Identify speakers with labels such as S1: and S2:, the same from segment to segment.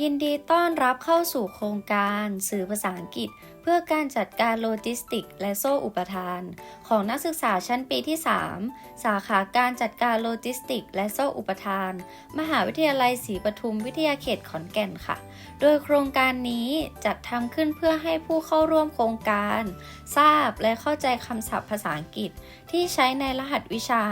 S1: ยินดีต้อนรับเข้าสู่โครงการสื่อภาษาอังกฤษ เพื่อการจัดการโลจิสติก และโซ่อุปทาน ของนักศึกษาชั้นปีที่ 3 สาขาการจัดการโลจิสติก และโซ่อุปทาน มหาวิทยาลัยศรีปทุมวิทยาเขตขอนแก่นค่ะ โดยโครงการนี้จัดทำขึ้นเพื่อให้ผู้เข้าร่วมโครงการ ทราบและเข้าใจคำศัพท์ภาษาอังกฤษ ที่ใช้ในรหัสวิชา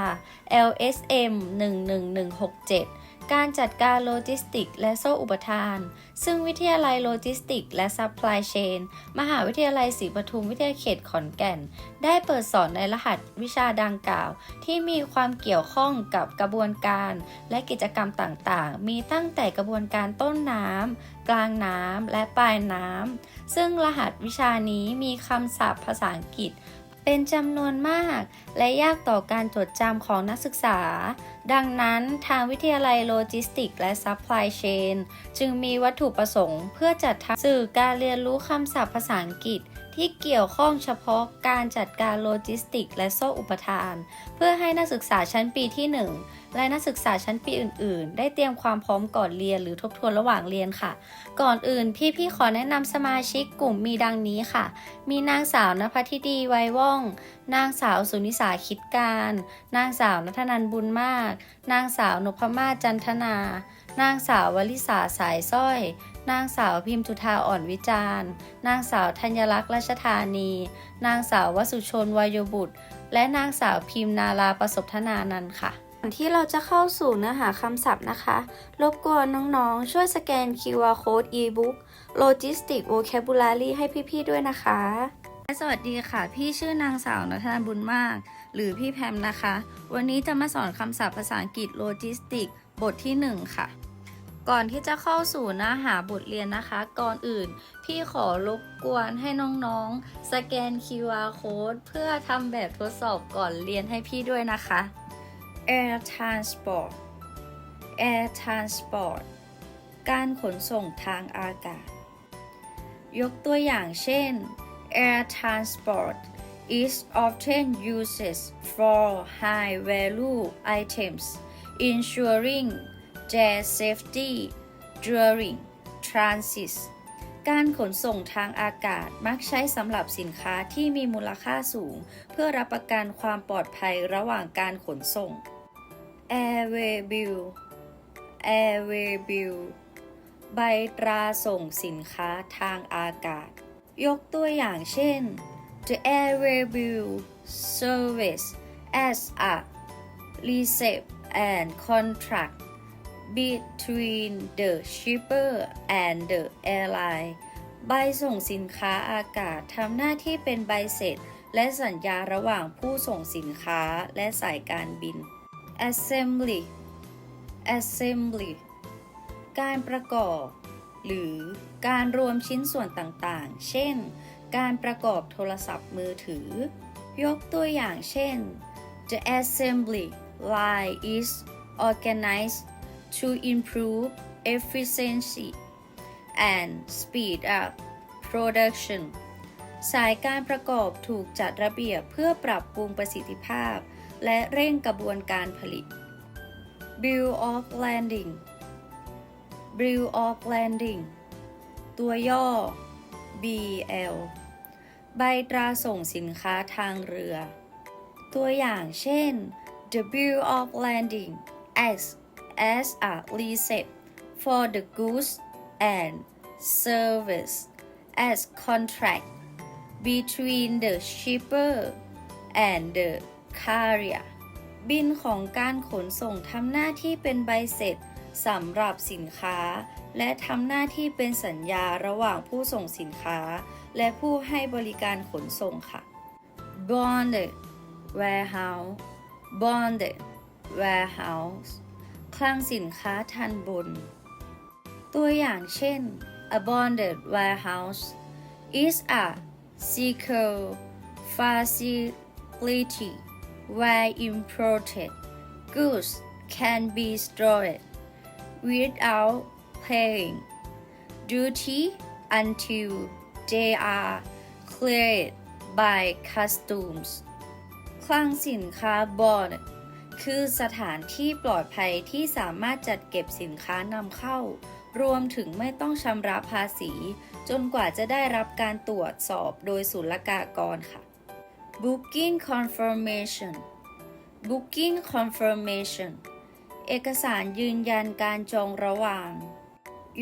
S1: LSM 11167 การจัดการโลจิสติกและโซ่อุปทาน ซึ่งวิทยาลัยโลจิสติกและซัพพลายเชนมหาวิทยาลัยศรีปทุมวิทยาเขตขอนแก่น ได้เปิดสอนในรหัสวิชาดังกล่าว ที่มีความเกี่ยวข้องกับกระบวนการ และกิจกรรมต่างๆ มีตั้งแต่กระบวนการต้นน้ำกลางน้ำและปลายน้ำซึ่งรหัสวิชานี้มีคำศัพท์ภาษาอังกฤษ เป็นจำนวนมาก และยากต่อการจดจำของนักศึกษา ดังนั้นทางวิทยาลัยโลจิสติกและซัพพลายเชนจึงมีวัตถุประสงค์ เพื่อจัดทำสื่อการเรียนรู้คำศัพท์ภาษาอังกฤษ ที่เกี่ยวข้องเฉพาะการจัดการโลจิสติกและโซ่อุปทาน เพื่อให้นักศึกษาชั้นปีที่ 1 และนักศึกษาชั้นปีอื่น ๆ ได้เตรียมความพร้อมก่อนเรียนหรือทบทวนระหว่างเรียนค่ะ ก่อนอื่นพี่ๆขอแนะนำสมาชิกกลุ่มมีดังนี้ค่ะ มีนางสาวนภัทิดีไวว่อง นางสาวสุนิสาคิดการ นางสาวนัทนันบุญมาก นางสาวนพมาจันทนา นางสาววลิสาสายสร้อยนางสาวพิมพ์จุธาอ่อนวิจารณ์ นางสาวธัญลักษณ์ราชธานี นางสาววสุชนวายบุตร และนางสาวพิมพ์นาราประสบธนานันค่ะ ก่อนที่เราจะเข้าสู่เนื้อหาคำศัพท์นะคะ รบกวนน้องๆ ช่วยสแกน QR Code e-book Logistic Vocabulary ให้พี่ๆด้วยนะคะสวัสดีค่ะ พี่ชื่อนางสาวนัทนาบุญมาก หรือพี่แพมนะคะ วันนี้จะมาสอนคำศัพท์ภาษาอังกฤษโลจิสติกบทที่ 1 ค่ะ ก่อนที่จะเข้าสู่เนื้อหาบทเรียนนะคะ ก่อนอื่น พี่ขอรบกวนให้น้องๆ สแกน QR code เพื่อทำแบบทดสอบก่อนเรียนให้พี่ด้วยนะคะ Air Transport Air Transport การขนส่งทางอากาศ ยกตัวอย่างเช่น Air transport is often used for high value items, ensuring their safety during transit. การขนส่งทางอากาศมักใช้สำหรับสินค้าที่มีมูลค่าสูง เพื่อรับประกันความปลอดภัยระหว่างการขนส่ง Airway Bill Airway Bill ใบตราส่งสินค้าทางอากาศ ยกตัวอย่างเช่น The airway bill service as a receipt and contract between the shipper and the airline ใบส่งสินค้าอากาศทำหน้าที่เป็นใบเสร็จ และสัญญาระหว่างผู้ส่งสินค้าและสายการบิน assembly assembly การประกอบ หรือการรวมชิ้นส่วนต่างๆ เช่น การประกอบโทรศัพท์มือถือ ยกตัวอย่างเช่น The assembly line is organized to improve efficiency and speed up production สายการประกอบถูกจัดระเบียบเพื่อปรับปรุงประสิทธิภาพ และเร่งกระบวนการผลิต Bill of Landing Bill of Landing ตัวย่อ BL ใบตราส่งสินค้าทางเรือ ตัวอย่างเช่น The Bill of Landing as as a receipt for the goods and service as contract between the shipper and the carrier บินของการขนส่งทำหน้าที่เป็นใบเสร็จสำหรับสินค้า และทำหน้าที่เป็นสัญญาระหว่างผู้ส่งสินค้า และผู้ให้บริการขนส่งค่ะ bonded warehouse bonded warehouse คลังสินค้าทันบน ตัวอย่างเช่น a bonded warehouse is a secure facility where imported goods can be stored without paying duty until they are cleared by customs คลังสินค้าบอน คือสถานที่ปลอดภัยที่สามารถจัดเก็บสินค้านำเข้า รวมถึงไม่ต้องชำระภาษี จนกว่าจะได้รับการตรวจสอบโดยศุลกากรค่ะ Booking Confirmation Booking Confirmation เอกสารยืนยันการจองระหว่าง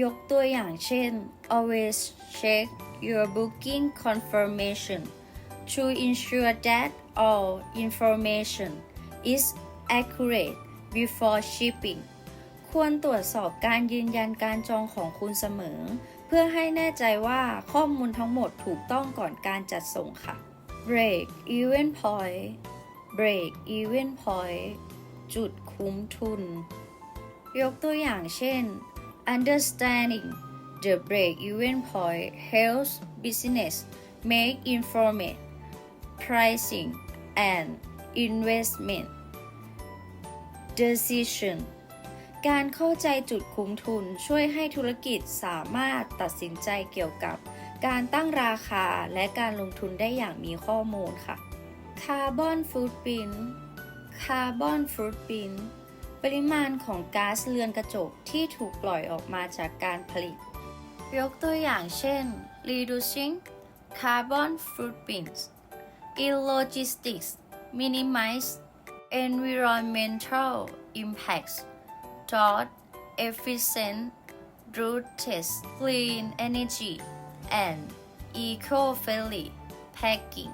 S1: ยกตัวอย่างเช่น always check your booking confirmation to ensure that all information is accurate before shipping ควรตรวจสอบการยืนยันการจองของคุณเสมอ เพื่อให้แน่ใจว่าข้อมูลทั้งหมดถูกต้องก่อนการจัดส่งค่ะ break even point break even point จุดคุ้มทุน ยกตัวอย่างเช่น understanding the break even point helps business make informed pricing and investment decision การเข้าใจจุดคุ้มทุนช่วยให้ธุรกิจสามารถตัดสินใจเกี่ยวกับ การตั้งราคาและการลงทุนได้อย่างมีข้อมูลค่ะ Carbon Footprint Carbon Footprint ปริมาณของก๊าซเรือนกระจกที่ถูกปล่อยออกมาจากการผลิต ยกตัวอย่างเช่น reducing carbon footprints in logistics minimize environmental impacts dot efficient routes clean energy and eco-friendly packing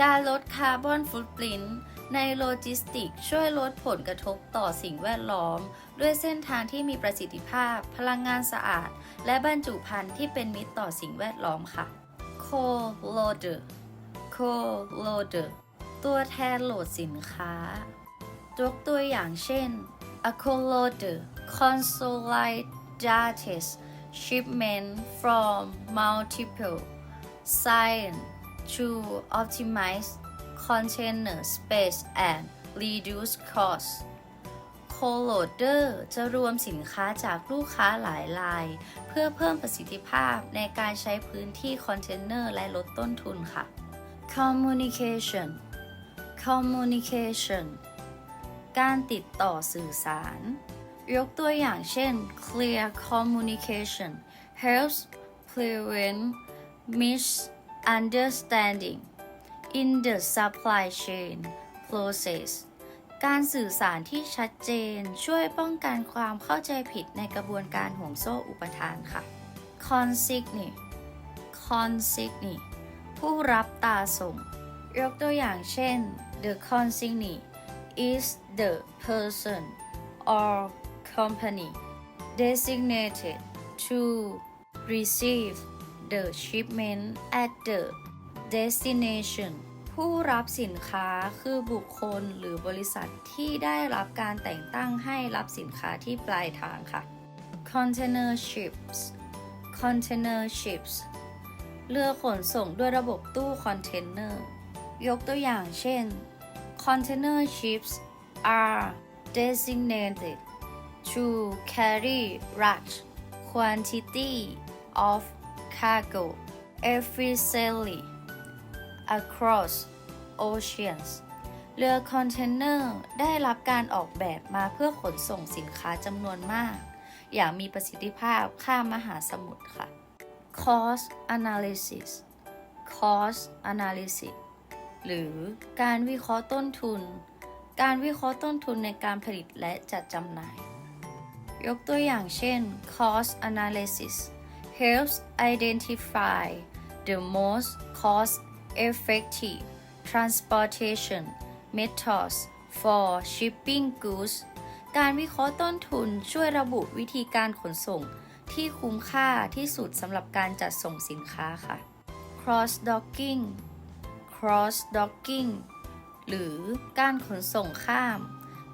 S1: การลดคาร์บอนฟุตปรินท์ในโลจิสติก ช่วยลดผลกระทบต่อสิ่งแวดล้อม ด้วยเส้นทางที่มีประสิทธิภาพ พลังงานสะอาด และบรรจุภัณฑ์ที่เป็นมิตรต่อสิ่งแวดล้อมค่ะ Co-loader Co-loader ตัวแทนโหลดสินค้ายกตัวอย่างเช่น a co-loader consolidates shipment from multiple sites to optimize container space and reduce costs Co-loader จะรวมสินค้าจากลูกค้าหลายราย เพื่อเพิ่มประสิทธิภาพในการใช้พื้นที่คอนเทนเนอร์และลดต้นทุนค่ะ Communication Communication การติดต่อสื่อสาร ยกตัวอย่างเช่น clear communication helps prevent misunderstanding in the supply chain process การสื่อสารที่ชัดเจนช่วยป้องกันความเข้าใจผิดในกระบวนการห่วงโซ่อุปทานค่ะ consignee consignee ผู้รับตาส่ง ยกตัวอย่างเช่น the consignee is the person or company designated to receive the shipment at the destination ผู้รับสินค้าคือบุคคลหรือบริษัทที่ได้รับการแต่งตั้งให้รับสินค้าที่ปลายทางค่ะ container ships container ships เรือขนส่งด้วยระบบตู้คอนเทนเนอร์ ยกตัวอย่างเช่น container ships are designated to carry large quantity of cargo efficiently across oceans เรือคอนเทนเนอร์ได้รับการออกแบบมาเพื่อขนส่งสินค้าจำนวนมาก อย่างมีประสิทธิภาพข้ามมหาสมุทรค่ะ cost analysis cost analysis หรือการวิเคราะห์ต้นทุน การวิเคราะห์ต้นทุนในการผลิตและจัดจำหน่าย ยกตัวอย่างเช่น cost analysis helps identify the most cost effective transportation methods for shipping goods การวิเคราะห์ต้นทุนช่วยระบุวิธีการขนส่งที่คุ้มค่าที่สุดสำหรับการจัดส่งสินค้าค่ะ cross docking cross docking หรือการขนส่งข้าม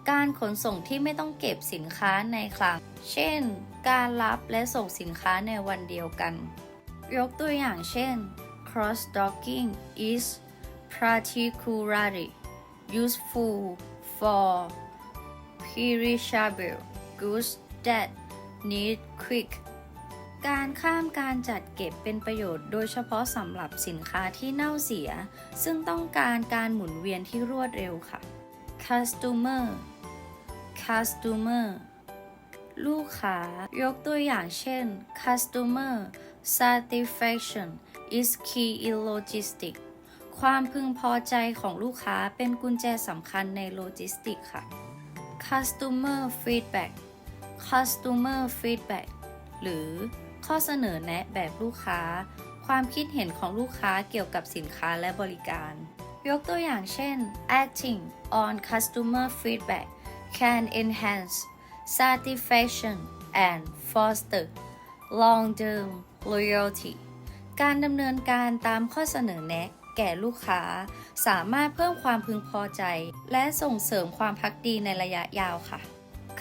S1: การขนส่งที่ไม่ต้องเก็บสินค้าในคลัง เช่น การรับและส่งสินค้าในวันเดียวกัน ยกตัวอย่างเช่น cross docking is particularly useful for perishable goods that need quick การข้ามการจัดเก็บเป็นประโยชน์โดยเฉพาะสำหรับสินค้าที่เน่าเสีย ซึ่งต้องการการหมุนเวียนที่รวดเร็วค่ะ customer customer ลูกค้ายกตัวอย่างเช่น customer satisfaction is key in logistics ความพึงพอใจของลูกค้าเป็นกุญแจสำคัญในโลจิสติกค่ะ customer feedback customer feedback หรือข้อเสนอแนะแบบลูกค้า ความคิดเห็นของลูกค้าเกี่ยวกับสินค้าและบริการ ยกตัวอย่างเช่น acting on customer feedback can enhance satisfaction and foster long-term loyalty การดำเนินการตามข้อเสนอแนะแก่ลูกค้า สามารถเพิ่มความพึงพอใจ และส่งเสริมความพักดีในระยะยาวค่ะ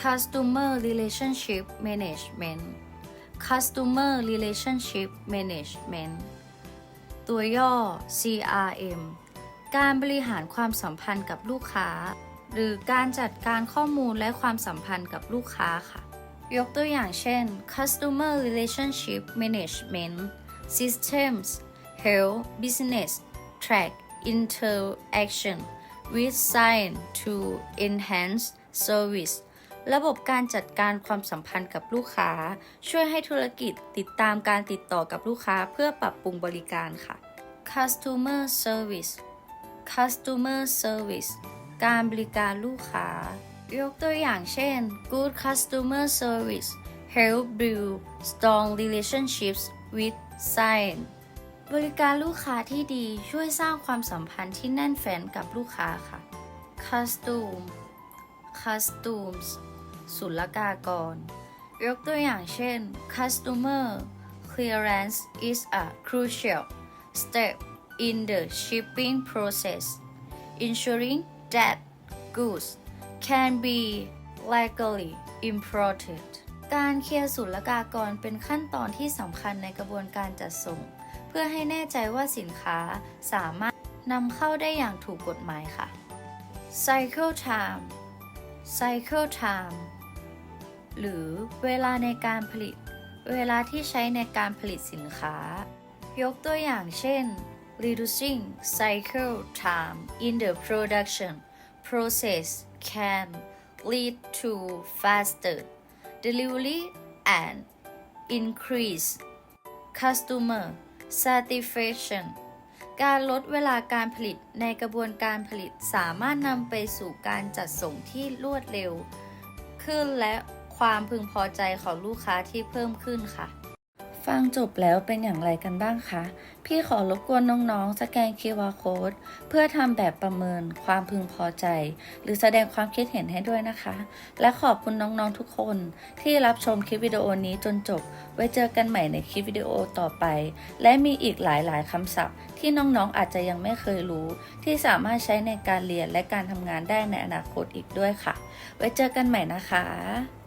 S1: Customer Relationship Management Customer Relationship Management ตัวย่อ CRM การบริหารความสัมพันธ์กับลูกค้า หรือการจัดการข้อมูลและความสัมพันธ์กับลูกค้าค่ะ ยกตัวอย่างเช่น Customer Relationship Management Systems help business track interaction with sign to enhance service ระบบการจัดการความสัมพันธ์กับลูกค้า ช่วยให้ธุรกิจติดตามการติดต่อกับลูกค้าเพื่อปรับปรุงบริการค่ะ Customer Service Customer Service การบริการลูกค้า ยกตัวอย่างเช่น Good Customer Service help build strong relationships with sign บริการลูกค้าที่ดีช่วยสร้างความสัมพันธ์ที่แน่นแฟ้นกับลูกค้าค่ะ Costume Costumes ศุลกากร ยกตัวอย่างเช่น Customer clearance is a crucial step in the shipping process ensuring that goods can be legally imported การเคลียร์ศุลกากรเป็นขั้นตอนที่สำคัญในกระบวนการจัดส่ง เพื่อให้แน่ใจว่าสินค้าสามารถนำเข้าได้อย่างถูกกฎหมายค่ะ Cycle time Cycle time หรือเวลาในการผลิต เวลาที่ใช้ในการผลิตสินค้า ยกตัวอย่างเช่น reducing cycle time in the production process can lead to faster delivery and increase customer satisfaction การลดเวลาการผลิตในกระบวนการผลิตสามารถนำไปสู่การจัดส่งที่รวดเร็ว ขึ้นและความพึงพอใจของลูกค้าที่เพิ่มขึ้นค่ะ ฟังจบแล้วเป็นอย่างไรกันบ้างคะ พี่ขอรบกวนน้องๆ สแกน QR Code เพื่อทำแบบประเมินความพึงพอใจ หรือแสดงความคิดเห็นให้ด้วยนะคะ และขอบคุณน้องๆทุกคน ที่รับชมคลิปวิดีโอนี้จนจบ ไว้เจอกันใหม่ในคลิปวิดีโอต่อไป และมีอีกหลายๆคำศัพท์ ที่น้องๆอาจจะยังไม่เคยรู้ ที่สามารถใช้ในการเรียนและการทำงานได้ในอนาคตอีกด้วยค่ะ ไว้เจอกันใหม่นะคะ